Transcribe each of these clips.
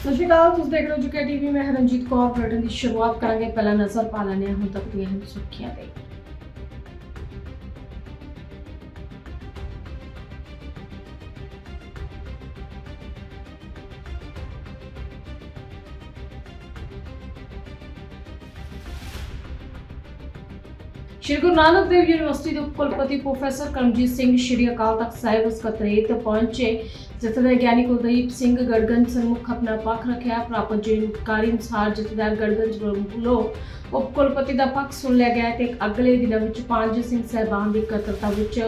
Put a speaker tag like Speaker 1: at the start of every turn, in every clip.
Speaker 1: ਸਤਿ ਸ਼੍ਰੀ ਅਕਾਲ, ਤੁਸੀਂ ਦੇਖ ਰਹੇ ਹੋ ਜੁਕੇ ਟੀਵੀ, ਮੈਂ ਹਰਨਜੀਤ ਕੌਰ। ਬੁਲੇਟਿਨ ਦੀ ਸ਼ੁਰੂਆਤ ਕਰਾਂਗੇ। ਪਹਿਲਾਂ ਨਜ਼ਰ ਪਾ ਲੈਂਦੇ ਹਾਂ ਹੁਣ ਤੱਕ ਦੀਆਂ ਅਹਿਮ ਸੁਰਖੀਆਂ ਤੇ। ਸ਼੍ਰੀ ਗੁਰੂ ਨਾਨਕ ਦੇਵ ਯੂਨੀਵਰਸਿਟੀ ਦੇ ਉਪ ਕੁਲਪਤੀ ਪ੍ਰੋਫੈਸਰ ਕਰਮਜੀਤ ਸਿੰਘ, ਸ਼੍ਰੀ ਅਕਾਲ ਤਖਤ ਸਾਹਿਬ ਸਕੱਤਰੇਤ ਪਹੁੰਚੇ ਜਥੇਦਾਰ ਗਿਆਨੀ ਕੁਲਦੀਪ ਸਿੰਘ ਗੜਗੰਜ ਸਨਮੁਖ ਆਪਣਾ ਪੱਖ ਰੱਖਿਆ, ਪ੍ਰਾਪਤ ਜਾਣਕਾਰੀ ਅਨੁਸਾਰ ਜਥੇਦਾਰ ਗੜਗੰਜ ਵੱਲੋਂ ਉਪ ਕੁਲਪਤੀ ਦਾ ਪੱਖ ਸੁਣ ਲਿਆ ਗਿਆ ਤੇ ਅਗਲੇ ਦਿਨਾਂ ਵਿੱਚ ਪੰਜ ਸਿੰਘ ਸਹਿਬਾਨ ਦੀ ਇਕੱਤਰਤਾ ਵਿੱਚ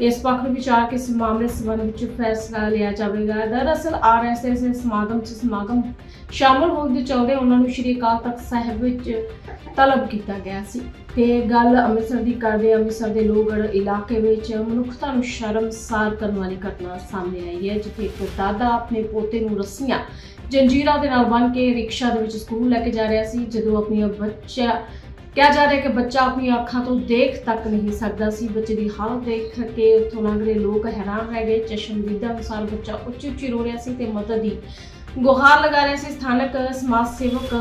Speaker 1: ਇਸ ਪੱਖ ਨੂੰ ਵਿਚਾਰ ਕੇ ਇਸ ਮਾਮਲੇ ਸੰਬੰਧ ਵਿੱਚ ਫੈਸਲਾ ਲਿਆ ਜਾਵੇਗਾ। ਦਰਅਸਲ ਆਰਐਸਐਸ ਦੇ ਸਮਾਗਮ 'ਚ ਸਮਾਗਮ ਸ਼ਾਮਲ ਹੋਣ ਦੇ ਚਲਦੇ ਉਹਨਾਂ ਨੂੰ ਸ਼੍ਰੀ ਅਕਾਲ ਤਖਤ ਸਾਹਿਬ ਵਿੱਚ ਤਲਬ ਕੀਤਾ ਗਿਆ ਸੀ। ਤੇ ਗੱਲ ਅੰਮ੍ਰਿਤਸਰ ਦੀ ਕਰਦੇ ਅੰਮ੍ਰਿਤਸਰ ਦੇ ਲੋਹਗੜ੍ਹ ਇਲਾਕੇ ਵਿੱਚ ਮਨੁੱਖਤਾ ਨੂੰ ਸ਼ਰਮਸਾਰ ਕਰਨ ਵਾਲੀ ਘਟਨਾ ਸਾਹਮਣੇ ਆਈ ਹੈ, ਜਿੱਥੇ ਇੱਕ ਦਾਦਾ ਆਪਣੇ ਪੋਤੇ ਨੂੰ ਰੱਸੀਆਂ ਜੰਜੀਰਾਂ ਦੇ ਨਾਲ ਬੰਨ੍ਹ ਕੇ ਰਿਕਸ਼ਾ ਦੇ ਵਿੱਚ ਸਕੂਲ ਲੈ ਕੇ ਜਾ ਰਿਹਾ ਸੀ, ਜਦੋਂ ਆਪਣੀਆਂ ਬੱਚਾ ਕਿਹਾ ਜਾ ਰਿਹਾ ਕਿ ਬੱਚਾ ਆਪਣੀਆਂ ਅੱਖਾਂ ਤੋਂ ਦੇਖ ਤੱਕ ਨਹੀਂ ਸਕਦਾ ਸੀ। ਬੱਚੇ ਦੀ ਹਾਲਤ ਦੇਖ ਕੇ ਉੱਥੋਂ ਲੰਘਦੇ ਲੋਕ ਹੈਰਾਨ ਰਹਿ ਗਏ। ਚਸ਼ਮਦੀਦਾ ਅਨੁਸਾਰ ਬੱਚਾ ਉੱਚੀ ਉੱਚੀ ਰੋ ਰਿਹਾ ਸੀ ਤੇ ਮਦਦ ਦੀ ਗੁਹਾਰ ਲਗਾ ਰਿਹਾ ਸੀ। ਸਥਾਨਕ ਸਮਾਜ ਸੇਵਕ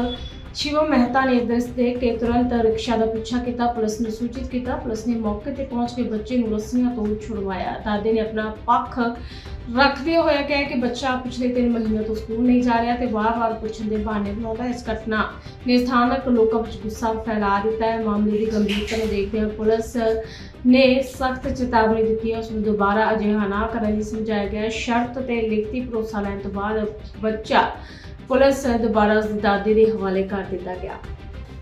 Speaker 1: ਸ਼ਿਵਮ ਮਹਿਤਾ ਨੇ ਦਸ ਦੇ ਕੇ ਤੁਰੰਤ ਰਿਕਸ਼ਾ ਦਾ ਪਿੱਛਾ ਕੀਤਾ। ਪੁਲਿਸ ਨੂੰ ਸੂਚਿਤ ਕੀਤਾ, ਪੁਲਿਸ ਨੇ ਮੌਕੇ ਤੇ ਪਹੁੰਚ ਕੇ ਬੱਚੇ ਨੂੰ ਰੱਸੀਆਂ ਤੋਂ ਛੁਡਵਾਇਆ। ਦਾਦੇ ਨੇ ਆਪਣਾ ਪੱਖ ਰੱਖਦੇ ਹੋਏ ਕਿਹਾ ਕਿ ਬੱਚਾ ਪਿਛਲੇ 3 ਮਹੀਨਿਆਂ ਤੋਂ ਸਕੂਲ ਨਹੀਂ ਜਾ ਰਿਹਾ ਤੇ ਵਾਰ-ਵਾਰ ਪੁੱਛਣ ਦੇ ਬਹਾਨੇ ਬਣਾਉਂਦਾ ਇਸ ਘਟਨਾ ਨੇ ਸਥਾਨਕ ਲੋਕਾਂ ਵਿੱਚ ਗੁੱਸਾ ਫੈਲਾ ਦਿੱਤਾ ਹੈ। ਮਾਮਲੇ ਦੀ ਗੰਭੀਰਤਾ ਨੂੰ ਦੇਖਦੇ ਹੋਏ ਪੁਲਿਸ ਨੇ ਸਖਤ ਚੇਤਾਵਨੀ ਦਿੱਤੀ ਹੈ। ਉਸ ਨੂੰ ਦੁਬਾਰਾ ਅਜਿਹਾ ਨਾ ਕਰਨ ਲਈ ਸਮਝਾਇਆ ਗਿਆ ਸ਼ਰਤ ਤੇ ਲਿਖਤੀ ਭਰੋਸਾ ਲੈਣ ਤੋਂ ਬਾਅਦ ਬੱਚਾ ਪੁਲਿਸ ਦੁਬਾਰਾ ਉਸ ਦਾਦੇ ਦੇ ਹਵਾਲੇ ਕਰ ਦਿੱਤਾ ਗਿਆ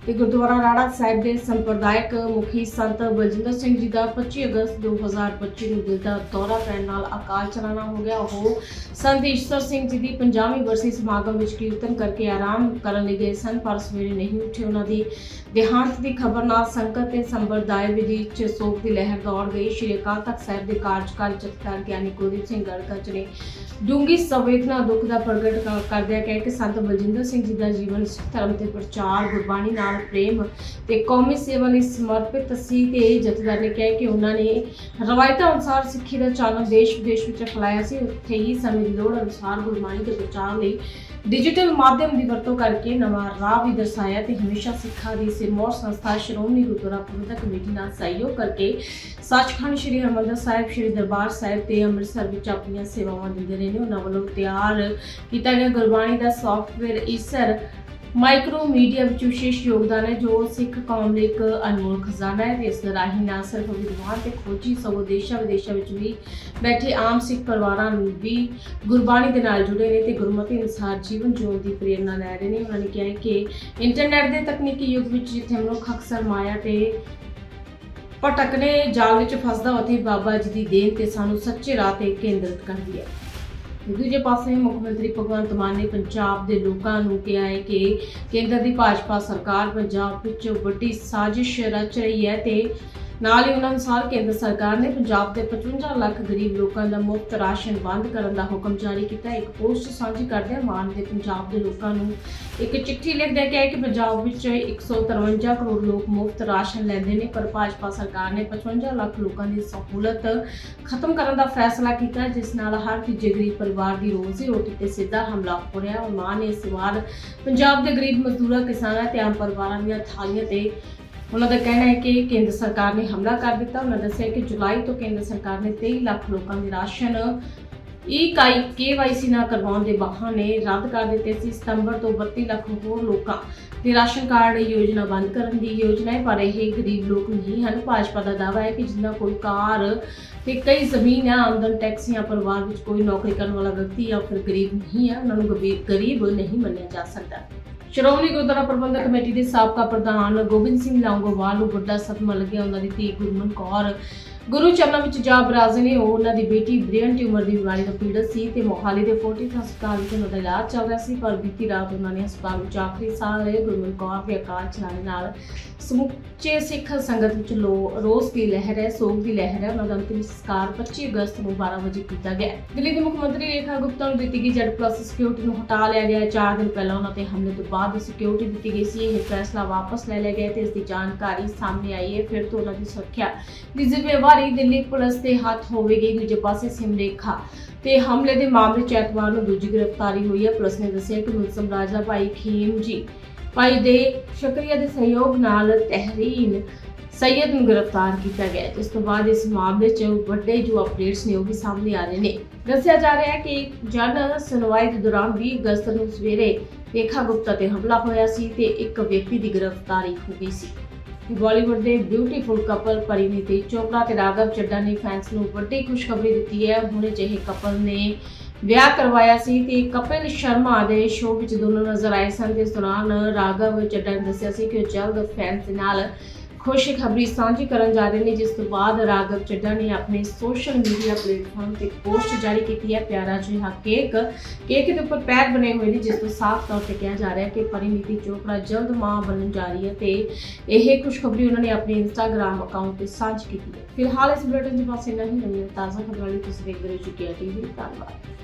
Speaker 1: ਤੇ ਗੁਰਦੁਆਰਾ ਰਾੜਾ ਸਾਹਿਬ ਦੇ ਸੰਪਰਦਾਇਕ ਮੁਖੀ ਸੰਤ ਬਲਜਿੰਦਰ ਸਿੰਘ ਜੀ ਦਾ 25 ਅਗਸਤ 2025 ਨੂੰ ਦਿਲ ਦਾ ਦੌਰਾ ਪੈਣ ਨਾਲ ਅਕਾਲ ਚਲਾਣਾ ਹੋ ਗਿਆ। ਉਹ ਸੰਤ ਈਸ਼ਵਰ ਸਿੰਘ ਜੀ ਦੀ 50ਵੀਂ ਵਰਸੀ ਸਮਾਗਮ ਵਿੱਚ ਕੀਰਤਨ ਕਰਕੇ ਆਰਾਮ ਕਰਨ ਲਈ ਗਏ ਸਨ, ਪਰ ਸਵੇਰੇ ਨਹੀਂ ਉੱਠੇ। ਉਹਨਾਂ ਦੀ ਦੇਹਾਂਤ ਦੀ ਖਬਰ ਨਾਲ ਸੰਗਤ ਤੇ ਸੰਪਰਦਾਇ ਵਿਧੀ ਸੋਗ ਦੀ ਲਹਿਰ ਦੌੜ ਗਈ। ਸ਼੍ਰੀ ਅਕਾਲ ਤਖਤ ਸਾਹਿਬ ਦੇ ਕਾਰਜਕਾਰੀ ਜਥੇਦਾਰ ਗਿਆਨੀ ਕੁਲਦੀਪ ਸਿੰਘ ਗੜਕਚ ਨੇ ਡੂੰਗੀ ਸੰਵੇਦਨਾ ਦੁੱਖ ਦਾ ਪ੍ਰਗਟ ਕਰ- ਕਰਦਿਆਂ ਕਿਹਾ ਕਿ ਸੰਤ ਬਲਜਿੰਦਰ ਸਿੰਘ ਜੀ ਦਾ ਜੀਵਨ ਸਿੱਖ ਧਰਮ ਤੇ ਪ੍ਰਚਾਰ ਗੁਰਬਾਣੀ ਨਾਲ ਪ੍ਰੇਮ ਤੇ ਕੌਮੀ ਸੇਵਾ ਲਈ ਸਮਰਪਿਤ ਸੀ ਤੇ ਜਥੇਦਾਰ ਨੇ ਕਿਹਾ ਕਿ ਉਹਨਾਂ ਨੇ ਰਵਾਇਤਾਂ ਅਨੁਸਾਰ ਸਿੱਖੀ ਦਾ ਚਾਨਣ ਦੇਸ਼ ਵਿਦੇਸ਼ ਵਿੱਚ ਫੈਲਾਇਆ ਸੀ। ਉੱਥੇ ਹੀ ਸਮੇਂ ਦੀ ਲੋੜ ਅਨੁਸਾਰ ਗੁਰਬਾਣੀ ਦੇ ਪ੍ਰਚਾਰ ਲਈ ਡਿਜੀਟਲ ਮਾਧਿਅਮ ਦੀ ਵਰਤੋਂ ਕਰਕੇ ਨਵਾਂ ਰਾਹ ਵੀ ਦਰਸਾਇਆ ਤੇ ਹਮੇਸ਼ਾ ਸਿੱਖਾਂ ਦੀ ਸਿਰਮੌਰ ਸੰਸਥਾ ਸ਼੍ਰੋਮਣੀ ਗੁਰਦੁਆਰਾ ਪ੍ਰਬੰਧਕ ਕਮੇਟੀ ਨਾਲ ਸਹਿਯੋਗ ਕਰਕੇ ਸੱਚਖੰਡ ਸ੍ਰੀ ਹਰਿਮੰਦਰ ਸਾਹਿਬ, ਸ੍ਰੀ ਦਰਬਾਰ ਸਾਹਿਬ ਤੇ ਅੰਮ੍ਰਿਤਸਰ ਵਿੱਚ ਆਪਣੀਆਂ ਸੇਵਾਵਾਂ ਦਿੰਦੇ ਰਹੇ ਨੇ। ਉਹਨਾਂ ਵੱਲੋਂ ਤਿਆਰ ਕੀਤਾ ਗਿਆ ਗੁਰਬਾਣੀ ਦਾ ਸੌਫਟਵੇਅਰ ਈਸਰ ਮਾਈਕਰੋ ਮੀਡੀਆ ਵਿੱਚ ਵਿਸ਼ੇਸ਼ ਯੋਗਦਾਨ ਹੈ, ਜੋ ਸਿੱਖ ਕੌਮ ਲਈ ਇੱਕ ਅਨਮੋਲ ਖਜ਼ਾਨਾ ਹੈ। ਤੇ ਇਸ ਰਾਹੀਂ ਨਾ ਸਿਰਫ ਵਿਦਵਾਨ ਤੇ ਖੋਜੀ, ਸਗੋਂ ਦੇਸ਼ਾਂ ਵਿਦੇਸ਼ਾਂ ਵਿੱਚ ਵੀ ਬੈਠੇ ਆਮ ਸਿੱਖ ਪਰਿਵਾਰਾਂ ਨੂੰ ਵੀ ਗੁਰਬਾਣੀ ਦੇ ਨਾਲ ਜੁੜੇ ਨੇ ਤੇ ਗੁਰਮਤਿ ਅਨੁਸਾਰ ਜੀਵਨ ਜਿਉਣ ਦੀ ਪ੍ਰੇਰਨਾ ਲੈ ਰਹੇ ਨੇ। ਉਹਨਾਂ ਨੇ ਕਿਹਾ ਕਿ ਇੰਟਰਨੈਟ ਦੇ ਤਕਨੀਕੀ ਯੁੱਗ ਵਿੱਚ ਜਿੱਥੇ ਮਨੁੱਖ ਅਕਸਰ ਮਾਇਆ ਤੇ ਭਟਕਨੇ ਜਾਲ ਵਿੱਚ ਫਸਦਾ, ਉੱਥੇ ਬਾਬਾ ਜੀ ਦੀ ਦੇਣ ਤੇ ਸਾਨੂੰ ਸੱਚੇ ਰਾਹ ਤੇ ਕੇਂਦਰਿਤ ਕਰਦੀ ਹੈ। ਦੂਜੇ ਪਾਸੇ ਮੁੱਖ ਮੰਤਰੀ ਭਗਵੰਤ ਮਾਨ ਨੇ ਪੰਜਾਬ ਦੇ ਲੋਕਾਂ ਨੂੰ ਕਿਹਾ ਹੈ ਕਿ ਕੇਂਦਰ ਦੀ ਭਾਜਪਾ ਸਰਕਾਰ ਪੰਜਾਬ ਵਿੱਚ ਵੱਡੀ ਸਾਜ਼ਿਸ਼ ਰਚ ਰਹੀ ਹੈ ਤੇ ਨਾਲ ਹੀ ਉਹਨਾਂ ਅਨੁਸਾਰ ਕੇਂਦਰ ਸਰਕਾਰ ਨੇ ਪੰਜਾਬ ਦੇ 55 ਲੱਖ ਗਰੀਬ ਲੋਕਾਂ ਦਾ ਮੁਫਤ ਰਾਸ਼ਨ ਬੰਦ ਕਰਨ ਦਾ ਹੁਕਮ ਜਾਰੀ ਕੀਤਾ। ਇੱਕ ਪੋਸਟ ਸਾਂਝੀ ਕਰਦਿਆਂ ਮਾਨ ਨੇ ਪੰਜਾਬ ਦੇ ਲੋਕਾਂ ਨੂੰ ਇੱਕ ਚਿੱਠੀ ਲਿਖਦਿਆਂ ਕਿਹਾ ਕਿ ਪੰਜਾਬ ਵਿੱਚ 153 ਕਰੋੜ ਲੋਕ ਮੁਫਤ ਰਾਸ਼ਨ ਲੈਂਦੇ ਨੇ, ਪਰ ਭਾਜਪਾ ਸਰਕਾਰ ਨੇ 55 ਲੱਖ ਲੋਕਾਂ ਦੀ ਸਹੂਲਤ ਖਤਮ ਕਰਨ ਦਾ ਫੈਸਲਾ ਕੀਤਾ, ਜਿਸ ਨਾਲ ਹਰ ਤੀਜੇ ਗਰੀਬ ਪਰਿਵਾਰ ਦੀ ਰੋਜ਼ੀ ਰੋਟੀ ਤੇ ਸਿੱਧਾ ਹਮਲਾ ਹੋ ਰਿਹਾ। ਹੈ ਮਾਨ ਨੇ ਇਸ ਵਾਰ ਪੰਜਾਬ ਦੇ ਗਰੀਬ ਮਜ਼ਦੂਰਾਂ, ਕਿਸਾਨਾਂ ਤੇ ਆਮ ਪਰਿਵਾਰਾਂ ਦੀਆਂ ਥਾਲੀਆਂ ਤੇ ਉਹਨਾਂ ਦਾ ਕਹਿਣਾ ਹੈ ਕਿ ਕੇਂਦਰ ਸਰਕਾਰ ਨੇ ਹਮਲਾ ਕਰ ਦਿੱਤਾ। ਉਹਨਾਂ ਦੱਸਿਆ ਕਿ ਜੁਲਾਈ ਤੋਂ ਕੇਂਦਰ ਸਰਕਾਰ ਨੇ 23 ਲੱਖ ਲੋਕਾਂ ਦੇ ਰਾਸ਼ਨ ਈ ਕਾਈ ਕੇਵਾਈਸੀ ਨਾ ਕਰਵਾਉਣ ਦੇ ਬਹਾਨੇ ਰੱਦ ਕਰ ਦਿੱਤੇ ਸੀ। ਸਤੰਬਰ ਤੋਂ 32 ਲੱਖ ਹੋਰ ਲੋਕਾਂ ਦੇ ਰਾਸ਼ਨ ਕਾਰਡ ਯੋਜਨਾ ਬੰਦ ਕਰਨ ਦੀ ਯੋਜਨਾ ਹੈ, ਪਰ ਇਹ ਗਰੀਬ ਲੋਕ ਨਹੀਂ ਹਨ। ਭਾਜਪਾ ਦਾ ਦਾਅਵਾ ਹੈ ਕਿ ਜਿੰਨਾ ਕੋਈ ਕਾਰ ਤੇ ਕਈ ਜ਼ਮੀਨ ਹੈ ਆਮਦਨ ਟੈਕਸ ਜਾਂ ਪਰਿਵਾਰ ਵਿੱਚ ਕੋਈ ਨੌਕਰੀ ਕਰਨ ਵਾਲਾ ਵਿਅਕਤੀ ਜਾਂ ਫਿਰ ਗਰੀਬ ਨਹੀਂ ਹੈ ਉਹਨਾਂ ਨੂੰ ਗਰੀਬ ਗਰੀਬ ਨਹੀਂ ਮੰਨਿਆ ਜਾ ਸਕਦਾ। ਸ਼੍ਰੋਮਣੀ ਗੁਰਦੁਆਰਾ ਪ੍ਰਬੰਧਕ ਕਮੇਟੀ ਦੇ ਸਾਬਕਾ ਪ੍ਰਧਾਨ ਗੋਬਿੰਦ ਸਿੰਘ ਲੌਂਗੋਵਾਲ ਨੂੰ ਵੱਡਾ ਸਦਮਾ ਲੱਗਿਆ ਉਹਨਾਂ ਦੀ ਧੀ ਗੁਰਮਨ ਕੌਰ ਗੁਰੂ ਚਰਨਾਂ ਵਿੱਚ ਜਾ ਬਰਾਜ਼ੇ ਨੇ ਉਹਨਾਂ ਦੀ ਬੇਟੀ ਬ੍ਰੇਨ ਟਿਊਮਰ ਦੀ ਬਿਮਾਰੀ ਤੋਂ ਪੀੜਤ ਸੀ ਤੇ ਮੋਹਾਲੀ ਦੇ ਫੋਰਟਿਸ ਹਸਪਤਾਲ ਵਿੱਚ ਉਹਨਾਂ ਦਾ ਇਲਾਜ ਚੱਲ ਰਿਹਾ ਸੀ, ਪਰ ਬੀਤੀ ਰਾਤ ਉਹਨਾਂ ਨੇ ਹਸਪਤਾਲ ਵਿੱਚ ਆਖਰੀ ਸਾਹ ਲਏ। ਗੁਰਮਨ ਕੌਰ ਦੇ ਅਕਾਲ ਚਲਾਣੇ ਨਾਲ ਸਮੁੱਚੇ ਸਿੱਖ ਸੰਗਤ ਵਿੱਚ ਰੋਸ ਦੀ ਲਹਿਰ ਹੈ, ਸੋਗ ਦੀ ਲਹਿਰ ਹੈ। ਉਹਨਾਂ ਦਾ ਅੰਤਿਮ ਸੰਸਕਾਰ 25 ਅਗਸਤ ਨੂੰ 12 ਵਜੇ ਕੀਤਾ ਗਿਆ ਦਿੱਲੀ ਦੇ ਮੁੱਖ ਮੰਤਰੀ ਰੇਖਾ ਗੁਪਤਾ ਨੂੰ ਦਿੱਤੀ ਗਈ ਜੈਡ ਪਲੱਸ ਸਿਕਿਉਰਿਟੀ ਨੂੰ ਹਟਾ ਲਿਆ ਗਿਆ ਹੈ। ਚਾਰ ਦਿਨ ਪਹਿਲਾਂ ਉਹਨਾਂ ਤੇ ਹਮਲੇ ਤੋਂ ਬਾਅਦ ਸਿਕਿਉਰਿਟੀ ਦਿੱਤੀ ਗਈ ਸੀ। ਇਹ ਫੈਸਲਾ ਵਾਪਸ ਲੈ ਲਿਆ ਗਿਆ ਤੇ ਇਸ ਦੀ ਜਾਣਕਾਰੀ ਸਾਹਮਣੇ ਆਈ ਹੈ। ਫਿਰ ਤੋਂ ਉਹਨਾਂ ਦੀ ਸੁਰੱਖਿਆ ਦੀ ਜ਼ਿੰਮੇਵਾਰੀ ਵਾਰੀ ਦਿੱਲੀ ਪੁਲਿਸ ਦੇ ਹੱਥ ਹੋਵੇਗੀ ਦੂਜੇ ਪਾਸੇ ਸਿਮਰੇਖਾ ਤੇ ਹਮਲੇ ਦੇ ਮਾਮਲੇ 'ਚ ਐਤਵਾਰ ਨੂੰ ਦੂਜੀ ਗ੍ਰਿਫਤਾਰੀ ਹੋਈ ਹੈ। ਪੁਲਿਸ ਨੇ ਦੱਸਿਆ ਕਿ ਮੁਲਜ਼ਮ ਰਾਜਾ ਭਾਈ ਖੀਮ ਜੀ ਭਾਈ ਦੇ ਸ਼ਕਰੀਆ ਦੇ ਸਹਿਯੋਗ ਨਾਲ ਤਹਿਰੀਨ ਸੈਯਦ ਨੂੰ ਗ੍ਰਿਫਤਾਰ ਕੀਤਾ ਗਿਆ ਜਿਸ ਤੋਂ ਬਾਅਦ ਇਸ ਮਾਮਲੇ 'ਚ ਵੱਡੇ ਜੋ ਅਪਡੇਟਸ ਨੇ ਉਹ ਵੀ ਸਾਹਮਣੇ ਆ ਰਹੇ ਨੇ। ਦੱਸਿਆ ਜਾ ਰਿਹਾ ਹੈ ਕਿ ਜਨ ਸੁਣਵਾਈ ਦੇ ਦੌਰਾਨ 20 ਅਗਸਤ ਨੂੰ ਸਵੇਰੇ ਰੇਖਾ ਗੁਪਤਾ ਤੇ ਹਮਲਾ ਹੋਇਆ ਸੀ ਤੇ ਇੱਕ ਵਿਅਕਤੀ ਦੀ ਗ੍ਰਿਫਤਾਰੀ ਹੋ ਗਈ ਸੀ। ਬਾਲੀਵੁੱਡ ਦੇ ਬਿਊਟੀਫੁਲ ਕਪਲ ਪਰਿਨੀਤੀ ਚੋਪੜਾ ਤੇ ਰਾਘਵ ਚੱਡਾ ਨੇ ਫੈਨਸ ਨੂੰ ਵੱਡੀ ਖੁਸ਼ਖਬਰੀ ਦਿੱਤੀ ਹੈ। ਹੁਣੇ ਅਜਿਹੇ ਕਪਲ ਨੇ ਵਿਆਹ ਕਰਵਾਇਆ ਸੀ ਤੇ ਕਪਿਲ ਸ਼ਰਮਾ ਦੇ ਸ਼ੋਅ ਵਿੱਚ ਦੋਨੋਂ ਨਜ਼ਰ ਆਏ ਸਨ। ਤੇ ਇਸ ਦੌਰਾਨ ਰਾਘਵ ਚੱਡਾ ਨੇ ਦੱਸਿਆ ਸੀ ਕਿ ਉਹ ਜਲਦ ਫੈਨਸ ਦੇ ਨਾਲ ਖੁਸ਼ਖਬਰੀ ਸਾਂਝੀ ਕਰਨ ਜਾ ਰਹੇ ਨੇ, ਜਿਸ ਤੋਂ ਬਾਅਦ ਰਾਘਵ ਚੱਡਾ ਨੇ ਆਪਣੇ ਸੋਸ਼ਲ ਮੀਡੀਆ ਪਲੇਟਫਾਰਮ ਤੇ ਪੋਸਟ ਜਾਰੀ ਕੀਤੀ ਹੈ, ਪਿਆਰਾ ਜਿਹਾ ਕੇਕ। ਕੇਕ ਦੇ ਉੱਪਰ ਪੈਰ ਬਣੇ ਹੋਏ ਨੇ, ਜਿਸ ਤੋਂ ਸਾਫ਼ ਤੌਰ ਤੇ ਕਿਹਾ ਜਾ ਰਿਹਾ ਹੈ ਕਿ ਪਰਿਨੀਤੀ ਚੋਪੜਾ ਜਲਦ ਮਾਂ ਬਣਨ ਜਾ ਰਹੀ ਹੈ ਤੇ ਇਹ ਖੁਸ਼ਖਬਰੀ ਉਹਨਾਂ ਨੇ ਆਪਣੇ ਇੰਸਟਾਗ੍ਰam ਅਕਾਊਂਟ ਤੇ ਸਾਂਝੀ ਕੀਤੀ ਹੈ। ਫਿਲਹਾਲ ਇਸ ਬੁਲੇਟਿਨ ਦੇ ਪਾਸੇ ਨਹੀਂ ਨਵੀਂ ਤਾਜ਼ਾ ਖਬਰਾਂ ਲਈ ਤੁਸੀਂ ਦੇਖਦੇ ਰਹੋ ਚੁੱਕਿਆ ਟੀਵੀ ਧੰਨਵਾਦ।